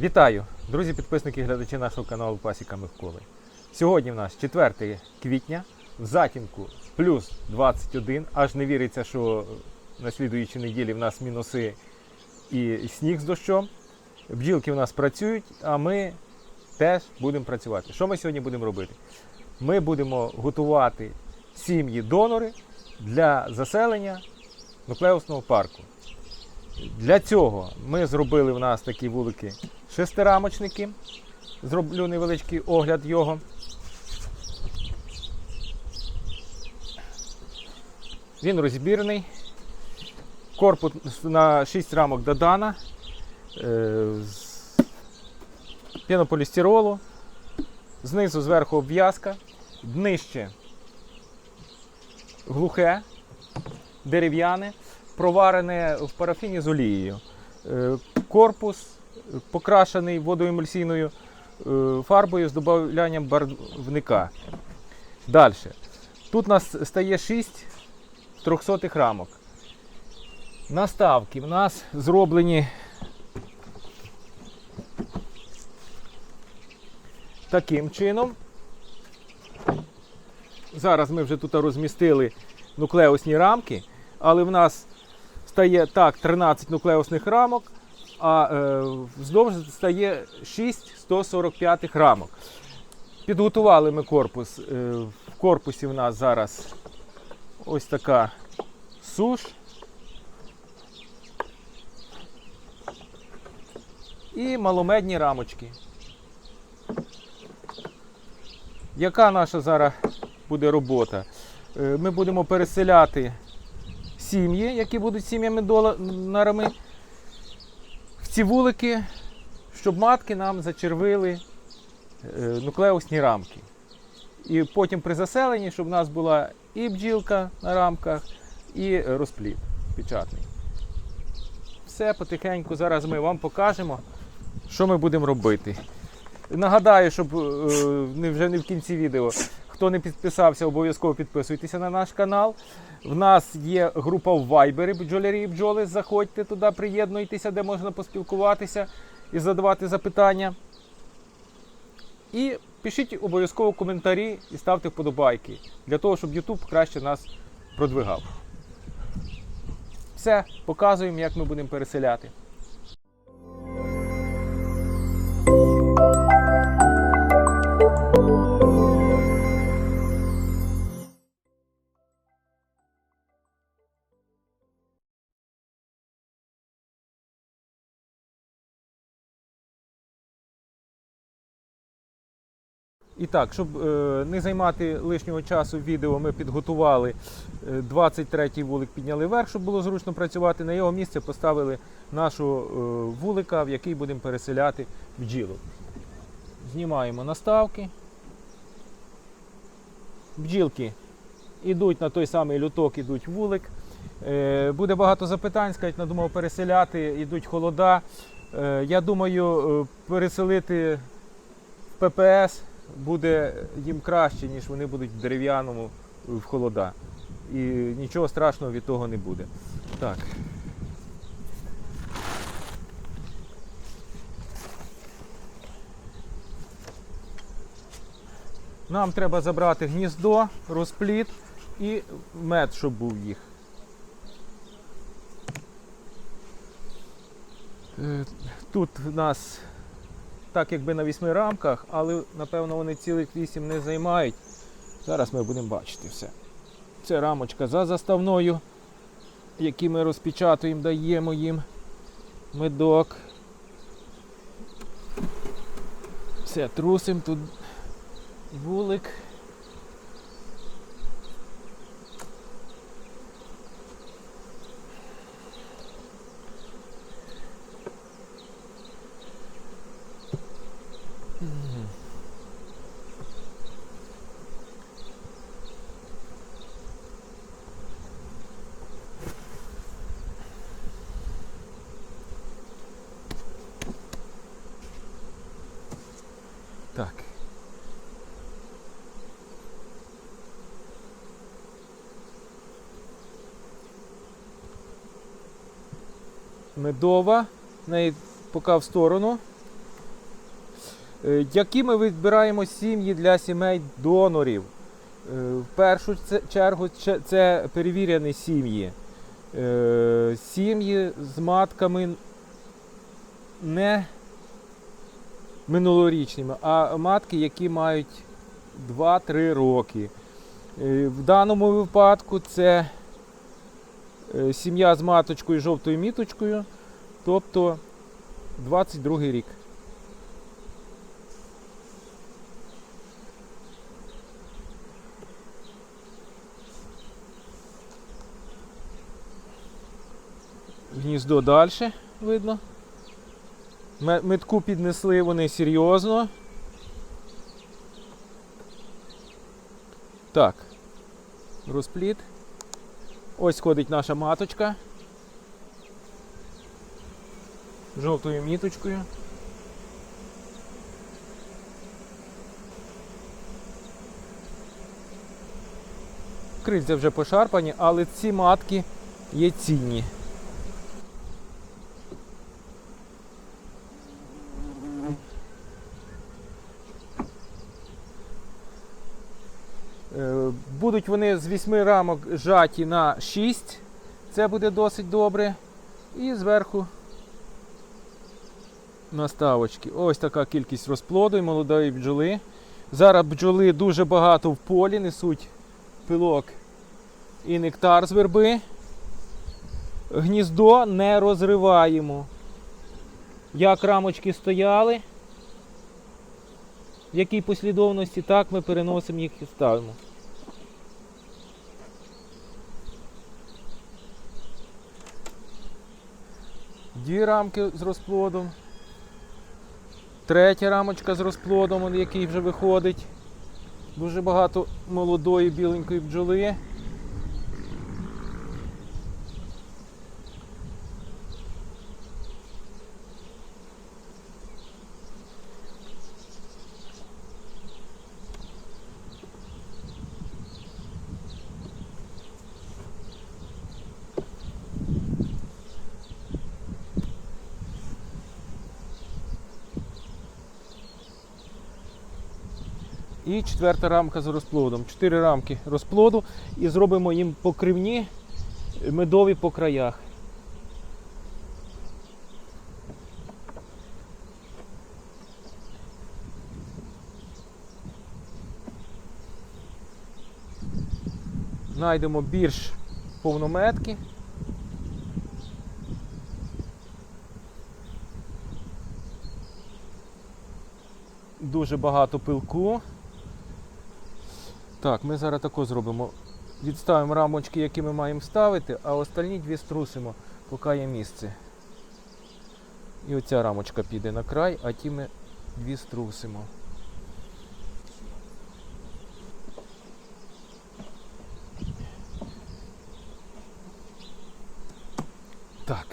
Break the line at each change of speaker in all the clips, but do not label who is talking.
Вітаю, друзі, підписники і глядачі нашого каналу Пасіка Миколи. Сьогодні в нас 4 квітня, в затінку плюс 21. Аж не віриться, що на слідуючій неділі в нас мінуси і сніг з дощом. Бджілки в нас працюють, а ми теж будемо працювати. Що ми сьогодні будемо робити? Ми будемо готувати сім'ї донори для заселення нуклеусного парку. Для цього ми зробили в нас такі вулики шестирамочники. Зроблю невеличкий огляд його. Він розбірний. Корпус на 6 рамок додана. Е, з пінополістиролу. Знизу зверху обв'язка. Днище глухе, дерев'яне, проварене в парафіні з олією. Е, Корпус покрашений водоемульсійною е, фарбою з додаванням барвника. Далі. Тут у нас стає 6 трьохсотих рамок. Наставки в нас зроблені таким чином. Зараз ми вже тут розмістили нуклеусні рамки, але в нас стає так 13 нуклеусних рамок, а е, вздовж стає 6 145 рамок. Підготували ми корпус. Е, в корпусі в нас зараз ось така суш. І маломедні рамочки. Яка наша зараз буде робота? Е, Ми будемо переселяти сім'ї, які будуть сім'ями донорами, в ці вулики, щоб матки нам зачервили е, нуклеусні рамки. І потім при заселенні, щоб в нас була і бджілка на рамках, і розплід печатний. Все потихеньку зараз ми вам покажемо, що ми будемо робити. Нагадаю, щоб е, не- вже не в кінці відео. Хто не підписався, обов'язково підписуйтеся на наш канал. В нас є група в Viber бджолярі і бджоли. Заходьте туди, приєднуйтеся, де можна поспілкуватися і задавати запитання. І пишіть обов'язково коментарі і ставте вподобайки для того, щоб YouTube краще нас продвигав. Все, показуємо, як ми будемо переселяти. І так, щоб е, не займати лишнього часу відео, ми підготували е, 23-й вулик, підняли вверх, щоб було зручно працювати. На його місце поставили нашого е, вулика, в який будемо переселяти бджілок. Знімаємо наставки. Бджілки йдуть на той самий люток, йдуть вулик. Е, буде багато запитань, скажуть, надумав переселяти, йдуть холода. Е, я думаю, е, переселити в ППС буде їм краще, ніж вони будуть в дерев'яному в холода. І нічого страшного від того не буде. Так. Нам треба забрати гніздо, розпліт і мед, щоб був їх. Е, Тут в нас так якби на вісьми рамках, але напевно вони цілих вісім не займають. Зараз ми будемо бачити все. Це рамочка за заставною, які ми розпечатуємо, даємо їм медок. Все, трусим тут вулик. Так. медова, неї поки в сторону. Е, Які ми відбираємо сім'ї для сімей донорів? Е, В першу чергу це- це перевірені сім'ї. Е, Сім'ї з матками не минулорічними, а матки, які мають 2-3 роки. Е, В даному випадку це е, сім'я з маточкою і жовтою міточкою, тобто 22 рік. Гніздо далі видно. Ме- Метку піднесли вони серйозно. Так. Розпліт. Ось ходить наша маточка. Жовтою міточкою. Крильця вже пошарпані, але ці матки є цінні. Будуть вони з 8 рамок жаті на 6. Це буде досить добре. І зверху наставочки. Ось така кількість розплоду і молодої бджоли. Зараз бджоли дуже багато в полі, несуть пилок і нектар з верби. Гніздо не розриваємо. Як рамочки стояли, в якій послідовності, так ми переносимо їх і ставимо. Дві рамки з розплодом. Третя рамочка з розплодом, який вже виходить. Дуже багато молодої біленької бджоли. І четверта рамка з розплодом. Чотири рамки розплоду і зробимо їм покривні медові по краях. Знайдемо більш повнометки. Дуже багато пилку. Так, ми зараз тако зробимо. Відставимо рамочки, які ми маємо ставити, а остальні дві струсимо, поки є місце. І оця рамочка піде на край, а ті ми дві струсимо. Так.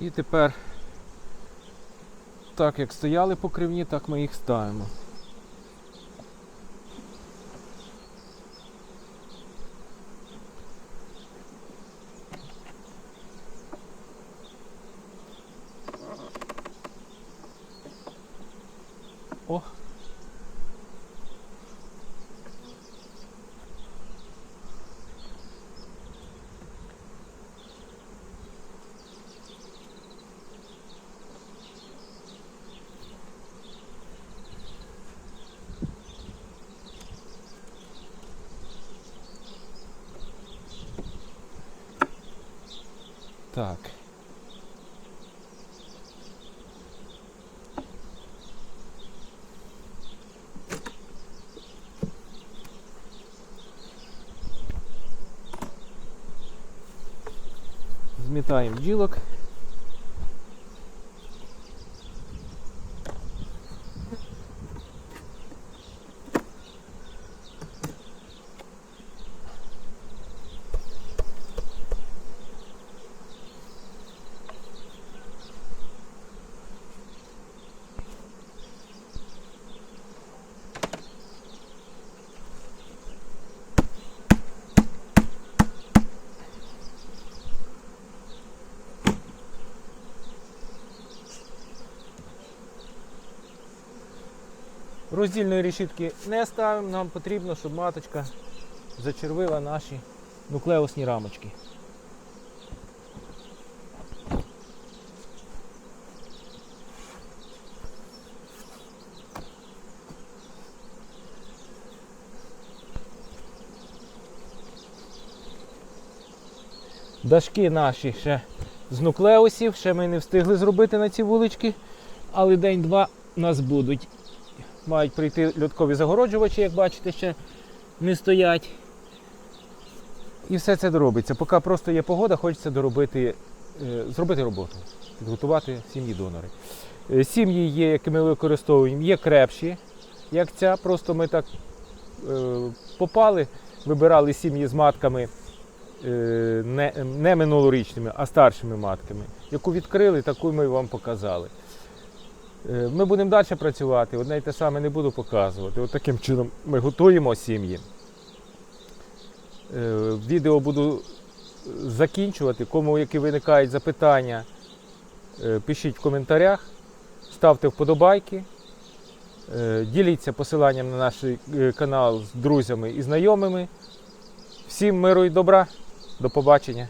І тепер, так як стояли покривні, так ми їх ставимо. О! Так. Змітаємо бджілок. Роздільної решітки не ставимо, нам потрібно, щоб маточка зачервила наші нуклеусні рамочки. Дашки наші ще з нуклеусів, ще ми не встигли зробити на ці вулички, але день-два нас будуть. Мають прийти льоткові загороджувачі, як бачите, ще не стоять. І все це доробиться. Поки просто є погода, хочеться доробити, е, зробити роботу, підготувати сім'ї донори. Е, Сім'ї є, які ми використовуємо, є крепші, як ця. Просто ми так е, попали, вибирали сім'ї з матками не минулорічними, а старшими матками. Яку відкрили, таку ми вам показали. Е, Ми будемо далі працювати, одне й те саме не буду показувати. От таким чином ми готуємо сім'ї. Е, Відео буду закінчувати. Кому які виникають запитання, е, пишіть в коментарях, ставте вподобайки, е, діліться посиланням на наш е, канал з друзями і знайомими. Всім миру і добра. До побачення.